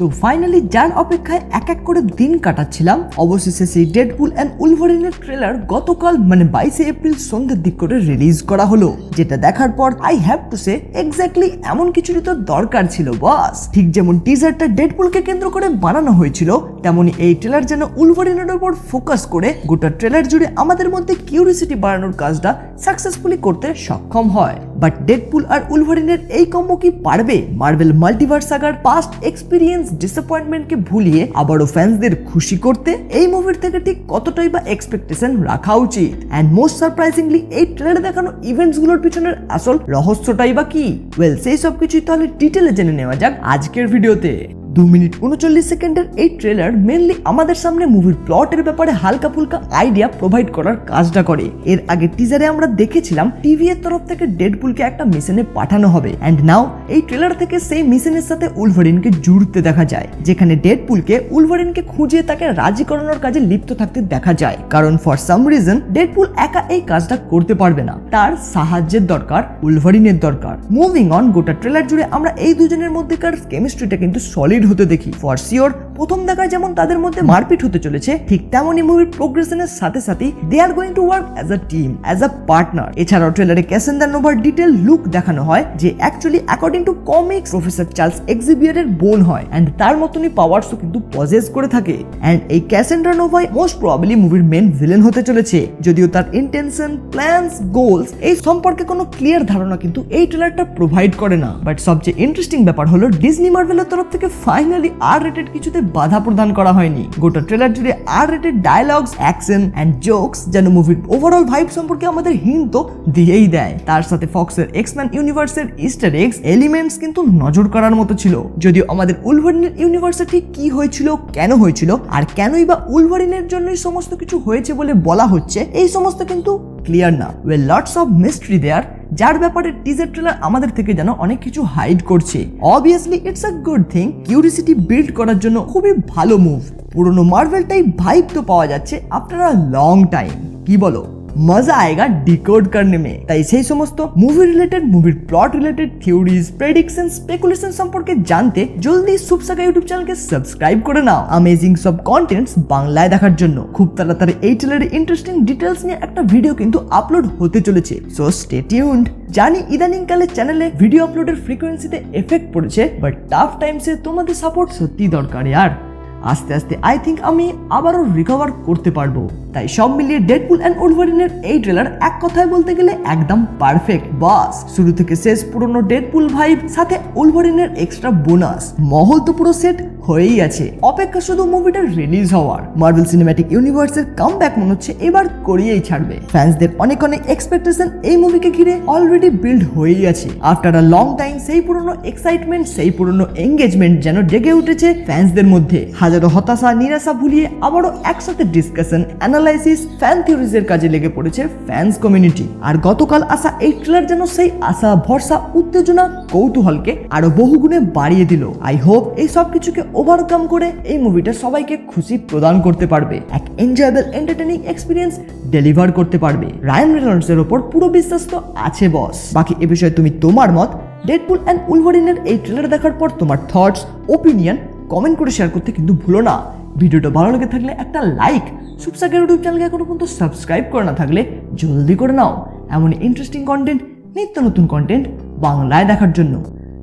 তো ফাইনালি যার অপেক্ষায় এক এক করে দিন কাটাচ্ছিলাম। অবশেষে সেই ডেডপুল অ্যান্ড উলভারিনের ট্রেলার গতকাল মানে বাইশে এপ্রিল সন্ধ্যের দিক করে রিলিজ করা হলো। যেটা দেখার পর I have to say exactly এমন কিছুরই তো দরকার ছিল বাস ঠিক যেমন টিজারটা ডেডপুলকে কেন্দ্র করে বানানো হয়েছিল তেমনি এই ট্রেলার যেন উলভারিনের উপর ফোকাস করে গোটা ট্রেলার জুড়ে আমাদের মধ্যে কিউরিসিটি বাড়ানোর কাজটা সাকসেসফুলি করতে সক্ষম হয়। বাট ডেডপুল আর উলভারিনের এই কম্বো কি পারবে? Marvel multiverse saga past experience ডিসঅ্যাপয়েন্টমেন্টকে ভুলিয়ে আবারও ফ্যান্সদের খুশি করতে এই মুভির থেকে ঠিক কতটাই বা এক্সপেকটেশন রাখা উচিত? অ্যান্ড মোস্ট সারপ্রাইজিংলি এই ট্রেলারে দেখানো ইভেন্টসগুলোর পিছনের আসল রহস্যটাই বা কি? ওয়েল সেই সব কিছুই তাহলে ডিটেলে জেনে নেওয়া যাক আজকের ভিডিওতে দু মিনিট উনচল্লিশ সেকেন্ডের এই ট্রেলার মেনলি আমাদের সামনে মুভির প্লটের ব্যাপারে হালকা ফুলকা আইডিয়া প্রোভাইড করার কাজটা করে। এর আগে টিজারে আমরা দেখেছিলাম টিভি এর তরফ থেকে ডেডপুলকে একটা মিশনে পাঠানো হবে। অ্যান্ড নাও এই ট্রেলার থেকে সেই মিশনের সাথে উলভারিনকে জুড়তে দেখা যায়, যেখানে ডেডপুলকে উলভারিনকে খুঁজে তাকে রাজি করানোর কাজে লিপ্ত থাকতে দেখা যায়। কারণ ফর সাম রিজন ডেডপুল একা এই কাজটা করতে পারবে না। তার সাহায্যের দরকার উলভারিনের দরকার। মুভিং অন গোটা ট্রেলার জুড়ে আমরা এই দুজনের মধ্যেকার কেমিস্ট্রিটা কিন্তু সলিড হতে দেখি। ফর শিওর প্রথম দেখায় যেমন তাদের মধ্যে মারপিট হতে চলেছে, ঠিক তেমনই মুভির প্রোগ্রেশনের সাথে সাথে they are going to work as a team as a partner এছাড়াও ট্রেলারে ক্যাসেন্দার নোভার ডিটেল লুক দেখানো হয়, যে actually according to comics professor Charles এক্সিবিয়ারের বোন হয় অ্যান্ড তার মতনই পাওয়ার্সও কিন্তু পজেস করে থাকে। অ্যান্ড এই ক্যাসেন্ড্রা নোভাই মোস্ট প্রবাবলি মুভির মেন ভিলেন হতে চলেছে, যদিও তার ইন্টেনশন প্ল্যানস গোলস এই সম্পর্কে কোনো ক্লিয়ার ধারণা কিন্তু এই ট্রেলারটা প্রোভাইড করে না। বাট সবচেয়ে ইন্টারেস্টিং ব্যাপার হলো ডিজনি মার্ভেলের তরফ থেকে ফাইনালি আর রেটেড কিছুতে বাধা প্রদান করা হয়নি। গোটা ট্রেলার জুড়ে R rated dialogues action and jokes যেন মুভির ওভারঅল ভাইব সম্পর্কে আমাদের হিন্ট তো দিয়েই দেয়। তার সাথে ফক্সের এক্সম্যান ইউনিভার্সের ইস্টার এক্স এলিমেন্টস কিন্তু নজর করার মতো ছিল। যদিও আমাদের উলভারিনের ইউনিভার্সে ঠিক কি হয়েছিল, কেন হয়েছিল, আর কেনই বা উলভারিনের জন্যই সমস্ত কিছু হয়েছে বলে বলা হচ্ছে, এই সমস্ত কিন্তু ক্লিয়ার না। Well lots of mystery there যার ব্যাপারে টিজার ট্রেলার আমাদের থেকে যেন অনেক কিছু হাইড করছে। Obviously it's a good thing curiosity build করার জন্য খুবই ভালো মুভ পুরনো মার্ভেলটাই ভাইব তো পাওয়া যাচ্ছে আফটার আ লং টাইম কি বলো? মজা আয়েগা ডিকোড করনে মে তাই সেই সমস্ত মুভি রিলেটেড মুভির plot related theories prediction speculation সম্পর্কে জানতে জলদি সুপসাকা ইউটিউব চ্যানেলকে সাবস্ক্রাইব করে নাও অ্যামেজিং সব কন্টেন্টস বাংলায় দেখার জন্য খুব তাড়াতাড়ি এই ট্রেলারের ইন্টারেস্টিং ডিটেলস নিয়ে একটা ভিডিও কিন্তু আপলোড হতে চলেছে সো স্টে টিউনড জানি ইদানিং কালে চ্যানেলে ভিডিও আপলোডের ফ্রিকোয়েন্সিতে এফেক্ট পড়েছে বাট টাফ টাইমসে তোমাদের সাপোর্ট সত্যি দরকার ইয়ার আস্তে আস্তে আই থিঙ্ক আমি আবারও রিকভার করতে পারব। তাই সব মিলিয়ে ডেডপুল অ্যান্ড উলভারিনের এই ট্রেলার এক কথায় বলতে গেলে একদম পারফেক্ট বাস, শুরু থেকে শেষ পুরনো ডেডপুল ভাইব সাথে উলভারিনের এক্সট্রা বোনাস মহল তো পুরো সেট হয়েই আছে। অপেক্ষা শুধু মুভিটা রিলিজ হওয়ার। মার্বেল সিনেম্যাটিক ইউনিভার্সের কাম ব্যাক মনে হচ্ছে এবার করিয়েই ছাড়বে। ফ্যান্সদের অনেক অনেক এক্সপেকটেশন এই মুভিকে ঘিরে অলরেডি বিল্ড হয়েই আছে। আফটার আ লং টাইম সেই পুরনো এক্সাইটমেন্ট সেই পুরনো এঙ্গেজমেন্ট যেন জেগে উঠেছে ফ্যান্সদের মধ্যে। হাজারো হতাশা, নিরাশা ভুলিয়ে আবারও একসাথে ডিসকাশন অ্যানালাইসিস ফ্যান থিওরিজের কাজে লেগে পড়েছে ফ্যান্স কমিউনিটি আর গতকাল আসা এই ট্রেলার যেন সেই আশা, ভরসা, উত্তেজনা, কৌতূহলকে আরও বহুগুণে বাড়িয়ে দিল। আই হোপ এই সব কিছুকে ওভারকাম করে এই মুভিটা সবাইকে খুশি প্রদান করতে পারবে। এক এনজয়েবল এন্টারটেনিং এক্সপিরিয়েন্স ডেলিভার করতে পারবে। রায়ান রেনল্ডসের ওপর পুরো বিশ্বাস তো আছে বস বাকি এ বিষয়ে তুমি তোমার মত ডেডপুল অ্যান্ড উলভারিনের এই ট্রেলার দেখার পর তোমার থটস ওপিনিয়ন কমেন্ট করে শেয়ার করতে কিন্তু ভুলো না। ভিডিওটা ভালো লেগে থাকলে একটা লাইক সুপসাকের ইউটিউব চ্যানেলকে এখনও পর্যন্ত সাবস্ক্রাইব করে না থাকলে জলদি করে নাও। এমন ইন্টারেস্টিং কন্টেন্ট নিত্য নতুন কন্টেন্ট বাংলায় দেখার জন্য।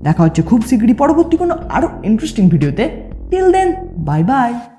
দেখা হচ্ছে খুব শীঘ্রই পরবর্তী কোনো আরও ইন্টারেস্টিং ভিডিওতে Till then, bye bye.